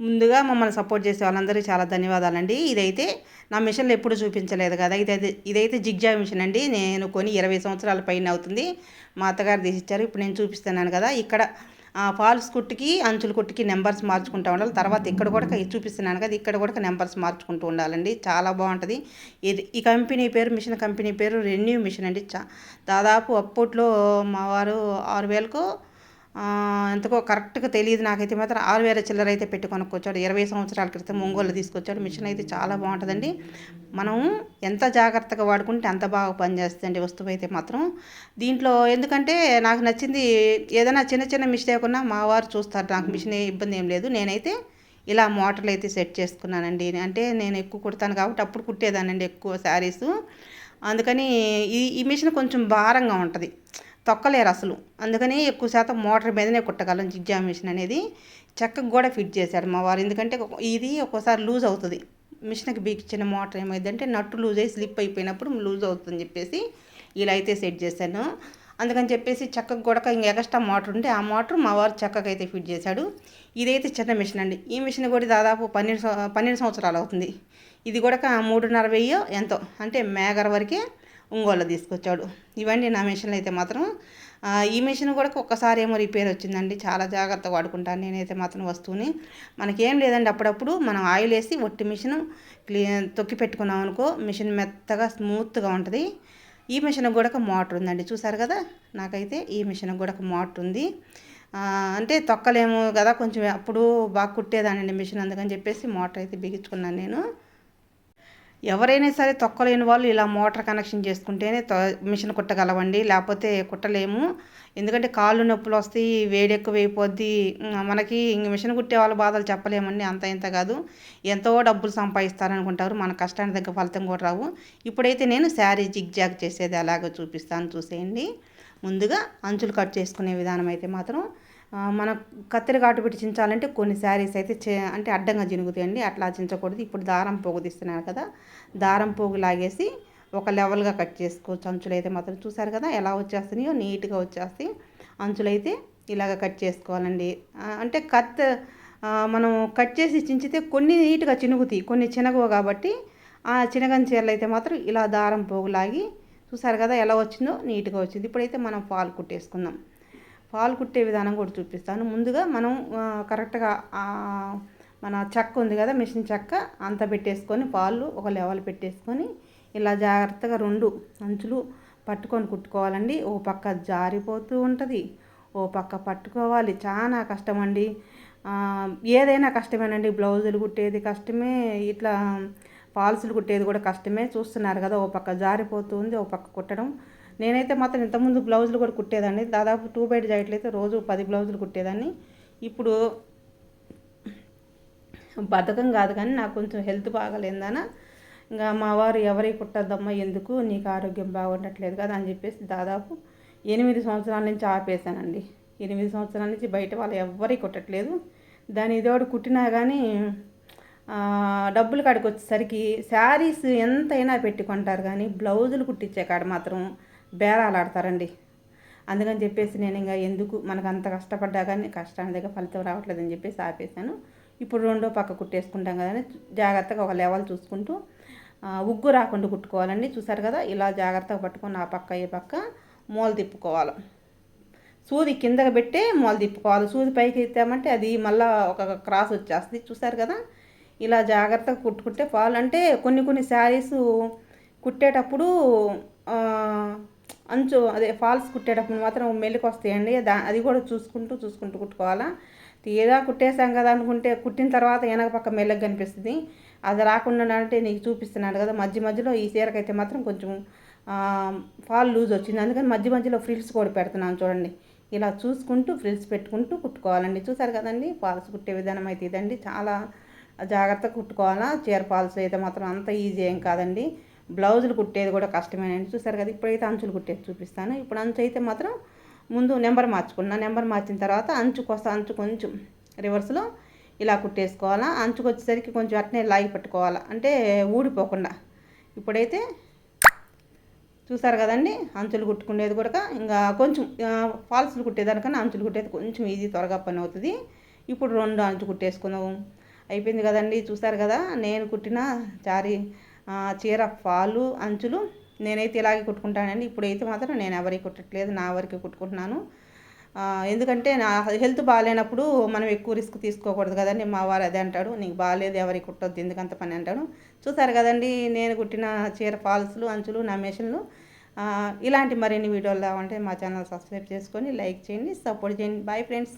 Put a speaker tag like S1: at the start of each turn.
S1: ముందుగా మమ్మల్ని సపోర్ట్ చేసే వాళ్ళందరికీ చాలా ధన్యవాదాలండి. ఇదైతే నా మిషన్లో ఎప్పుడు చూపించలేదు కదా ఇదైతే ఇదైతే జిగ్జా మిషన్ అండి. నేను కొని ఇరవై సంవత్సరాల పైన అవుతుంది. మా అత్తగారు తీసిచ్చారు ఇప్పుడు నేను చూపిస్తున్నాను కదా. ఇక్కడ ఫాల్స్ కుట్టుకి అంచుల కుట్టుకి నెంబర్స్ మార్చుకుంటూ ఉండాలి. తర్వాత ఇక్కడ కూడా చూపిస్తున్నాను కదా ఇక్కడ కూడా నెంబర్స్ మార్చుకుంటూ ఉండాలండి. చాలా బాగుంటుంది. ఇది ఈ కంపెనీ పేరు మిషన్ కంపెనీ పేరు రెన్యూ మిషన్ అండి. చా దాదాపు అప్పట్లో మా వారు ఆరు వేలకు ఎంతకో కరెక్ట్గా తెలియదు నాకైతే మాత్రం ఆరు వేల చిల్లర అయితే పెట్టి కొనుక్కొచ్చాడు. ఇరవై సంవత్సరాల క్రితం ఒంగోలు తీసుకొచ్చాడు. మిషన్ అయితే చాలా బాగుంటుందండి. మనం ఎంత జాగ్రత్తగా వాడుకుంటే అంత బాగా పనిచేస్తుంది వస్తువు అయితే మాత్రం. దీంట్లో ఎందుకంటే నాకు నచ్చింది ఏదైనా చిన్న చిన్న మిస్టేక్ ఉన్నా మా వారు చూస్తారు. నాకు మిషన్ ఇబ్బంది ఏం లేదు. నేనైతే ఇలా మోటార్లు అయితే సెట్ చేసుకున్నానండి. అంటే నేను ఎక్కువ కుడతాను కాబట్టి అప్పుడు కుట్టేదానండి ఎక్కువ శారీస్. అందుకని ఈ ఈ మిషన్ కొంచెం భారంగా ఉంటుంది. తొక్కలేరు అసలు. అందుకని ఎక్కువ శాతం మోటార్ మీదనే కుట్టగలం జిగ్జా మిషన్ అనేది. చక్కగా కూడా ఫిట్ చేశాడు మా వారు. ఎందుకంటే ఇది ఒక్కోసారి లూజ్ అవుతుంది. మిషన్కి బిగించిన మోటార్ ఏమైందంటే నట్టు లూజ్ అయ్యి స్లిప్ అయిపోయినప్పుడు లూజ్ అవుతుందని చెప్పేసి ఇలా అయితే సెట్ చేశాను. అందుకని చెప్పేసి చక్కగా కూడా ఇంకా ఎక్స్ట్రా మోటార్ ఉంటే ఆ మోటార్ మా వారు చక్కగా అయితే ఫిట్ చేశాడు. ఇదైతే చిన్న మిషన్ అండి. ఈ మిషన్ కూడా దాదాపు పన్నెండు పన్నెండు సంవత్సరాలు అవుతుంది. ఇది కూడా మూడున్నర వెయ్యో ఎంతో. అంటే మేగర వరకే ఒంగోలు తీసుకొచ్చాడు. ఇవన్నీ నా మిషన్లు అయితే మాత్రం. ఈ మిషన్ కూడా ఒక్కసారి ఏమో రిపేర్ వచ్చిందండి. చాలా జాగ్రత్తగా వాడుకుంటాను నేనైతే మాత్రం వస్తువుని. మనకేం లేదండి అప్పుడప్పుడు మనం ఆయిల్ వేసి ఒట్టి మిషన్ క్లీన్ తొక్కి పెట్టుకున్నాం అనుకో మిషన్ మెత్తగా స్మూత్గా ఉంటుంది. ఈ మిషన్ కూడా మోటార్ ఉందండి. చూసారు కదా? నాకైతే ఈ మిషన్ కూడా మోటార్ ఉంది. అంటే తొక్కలేము కదా కొంచెం అప్పుడు బాగా కుట్టేదానండి మిషన్ అందుకని చెప్పేసి మోటార్ అయితే బిగించుకున్నాను నేను. ఎవరైనా సరే తొక్కలేని వాళ్ళు ఇలా మోటార్ కనెక్షన్ చేసుకుంటేనే మిషన్ కుట్టగలవండి. లేకపోతే కుట్టలేము. ఎందుకంటే కాళ్ళు నొప్పులు వస్తాయి వేడి ఎక్కువ అయిపోద్ది మనకి ఇంక మిషన్ కుట్టే వాళ్ళ బాధలు చెప్పలేమండి. అంత ఇంత కాదు. ఎంతో డబ్బులు సంపాదిస్తారనుకుంటారు. మన కష్టానికి తగ్గ ఫలితం కూడా రావు. ఇప్పుడైతే నేను శారీ జిగ్ జాగ్ చేసేది అలాగ చూపిస్తాను. చూసేయండి. ముందుగా అంచులు కట్ చేసుకునే విధానం అయితే మాత్రం మన కత్తెర కాటు పెట్టి చించాలంటే కొన్ని శారీస్ అయితే చే అంటే అడ్డంగా జినుగుతాయండి అట్లా చించకూడదు. ఇప్పుడు దారం పోగు తీస్తున్నారు కదా దారం పోగు లాగేసి ఒక లెవెల్గా కట్ చేసుకోవచ్చు. అంచులు అయితే మాత్రం చూసారు కదా ఎలా వచ్చేస్తున్నాయో నీట్గా వచ్చేస్తాయి. అంచులు అయితే ఇలాగ కట్ చేసుకోవాలండి. అంటే కత్ మనం కట్ చేసి చించితే కొన్ని నీట్గా చినుగుతాయి కొన్ని చినగవు కాబట్టి ఆ చినగని చీరలు అయితే మాత్రం ఇలా దారం పోగులాగి చూసారు కదా ఎలా వచ్చిందో నీట్గా వచ్చింది. ఇప్పుడైతే మనం పాలు కుట్టేసుకుందాం. పాలు కుట్టే విధానం కూడా చూపిస్తాను. ముందుగా మనం కరెక్ట్గా మన చెక్క ఉంది కదా మిషన్ చెక్క అంత పెట్టేసుకొని పాలు ఒక లెవెల్ పెట్టేసుకొని ఇలా జాగ్రత్తగా రెండు అంచులు పట్టుకొని కుట్టుకోవాలండి. ఓ పక్క జారిపోతూ ఉంటుంది ఓ పక్క పట్టుకోవాలి. చాలా కష్టం అండి ఏదైనా కష్టమేనండి. బ్లౌజులు కుట్టేది కష్టమే ఇట్లా పాల్సులు కుట్టేది కూడా కష్టమే. చూస్తున్నారు కదా ఓ పక్క జారిపోతుంది ఓ పక్క కుట్టడం. నేనైతే మాత్రం ఇంతకుముందు బ్లౌజులు కూడా కుట్టేదాన్ని. దాదాపు టూ బైట్ జాకెట్లు అయితే రోజు పది బ్లౌజులు కుట్టేదాన్ని. ఇప్పుడు బద్ధకం కాదు కానీ నాకు కొంచెం హెల్త్ బాగాలేదన. ఇంకా మా వారు ఎవరి కుట్టద్దమ్మా ఎందుకు? నీకు ఆరోగ్యం బాగుండట్లేదు కదా అని చెప్పేసి దాదాపు ఎనిమిది సంవత్సరాల నుంచి ఆపేశానండి. ఎనిమిది సంవత్సరాల నుంచి బయట వాళ్ళు ఎవ్వరికి కుట్టట్లేదు. దాని ఇదోడు కుట్టినా కానీ డబ్బులు కాడికి వచ్చేసరికి శారీస్ ఎంతైనా పెట్టుకుంటారు కానీ బ్లౌజులు కుట్టించే కాడ మాత్రం బేరాలు ఆడతారండి. అందుకని చెప్పేసి నేను ఇంకా ఎందుకు మనకు అంత కష్టపడ్డా కానీ కష్టానికి దగ్గర ఫలితం రావట్లేదని చెప్పేసి ఆపేసాను ఇప్పుడు రెండో పక్క కుట్టేసుకుంటాం కదా జాగ్రత్తగా ఒక లెవెల్ చూసుకుంటూ ఉగ్గు రాకుండా కుట్టుకోవాలండి. చూసారు కదా ఇలా జాగ్రత్తగా పట్టుకొని ఆ పక్క ఈ పక్క మూల తిప్పుకోవాలి. సూది కిందకి పెట్టే మూల తిప్పుకోవాలి. సూది పైకి ఎత్తామంటే అది మళ్ళీ ఒక క్రాస్ వచ్చేస్తుంది. చూసారు కదా ఇలా జాగ్రత్తగా కుట్టుకుంటే ఫాల్. అంటే కొన్ని కొన్ని శారీస్ కుట్టేటప్పుడు అంచు అదే ఫాల్స్ కుట్టేటప్పుడు మాత్రం మెల్లికి వస్తాయండి. దా అది కూడా చూసుకుంటూ చూసుకుంటూ కుట్టుకోవాలా. తీరా కుట్టేసాం కదా అనుకుంటే కుట్టిన తర్వాత వెనక పక్క మెల్లగా కనిపిస్తుంది. అది రాకుండా అంటే నీకు చూపిస్తున్నాడు కదా. మధ్య మధ్యలో ఈ చీరకైతే మాత్రం కొంచెం ఫాల్ లూజ్ వచ్చింది. అందుకని మధ్య మధ్యలో ఫ్రిల్స్ కూడా పెడుతున్నాను చూడండి. ఇలా చూసుకుంటూ ఫ్రిల్స్ పెట్టుకుంటూ కుట్టుకోవాలండి. చూసారు కదండి? ఫాల్స్ కుట్టే విధానం అయితే ఇదండి. చాలా జాగ్రత్తగా కుట్టుకోవాలా. చీర ఫాల్స్ అయితే మాత్రం అంత ఈజీ ఏం కాదండి. బ్లౌజులు కుట్టేది కూడా కష్టమేనండి చూసారు కదా ఇప్పుడైతే అంచులు కుట్టేది చూపిస్తాను. ఇప్పుడు అంచు అయితే మాత్రం ముందు నెంబర్ మార్చుకున్నా. నెంబర్ మార్చిన తర్వాత అంచుకు కోసం అంచు కొంచెం రివర్స్లో ఇలా కుట్టేసుకోవాలా. అంచుకు వచ్చేసరికి కొంచెం అట్నే లాగి పట్టుకోవాలి. అంటే ఊడిపోకుండా. ఇప్పుడైతే చూసారు కదండి అంచులు కుట్టుకునేది కూడా ఇంకా కొంచెం ఫాల్స్లు కుట్టేదానికన్నా అంచులు కుట్టేది కొంచెం ఈజీ త్వరగా పని అవుతుంది. ఇప్పుడు రెండు అంచు కుట్టేసుకుందాం. అయిపోయింది కదండి చూసారు కదా నేను కుట్టిన చారీ చీర ఫాలు అంచులు నేనైతే ఇలాగే కుట్టుకుంటానండి. ఇప్పుడైతే మాత్రం నేను ఎవరికి కుట్టట్లేదు నా వరకు కుట్టుకుంటున్నాను. ఎందుకంటే నా హెల్త్ బాగాలేనప్పుడు మనం ఎక్కువ రిస్క్ తీసుకోకూడదు కదండి. మా వారు అదే అంటాడు నీకు బాగాలేదు ఎవరికి కుట్టొద్దు ఎందుకంత పని అంటాడు. చూసారు కదండి నేను కుట్టిన చీర ఫాల్స్లు అంచులు నా మెషిన్లు. ఇలాంటి మరిన్ని వీడియోలు ఉంటే మా ఛానల్ సబ్స్క్రైబ్ చేసుకొని లైక్ చేయండి సపోర్ట్ చేయండి. Bye friends.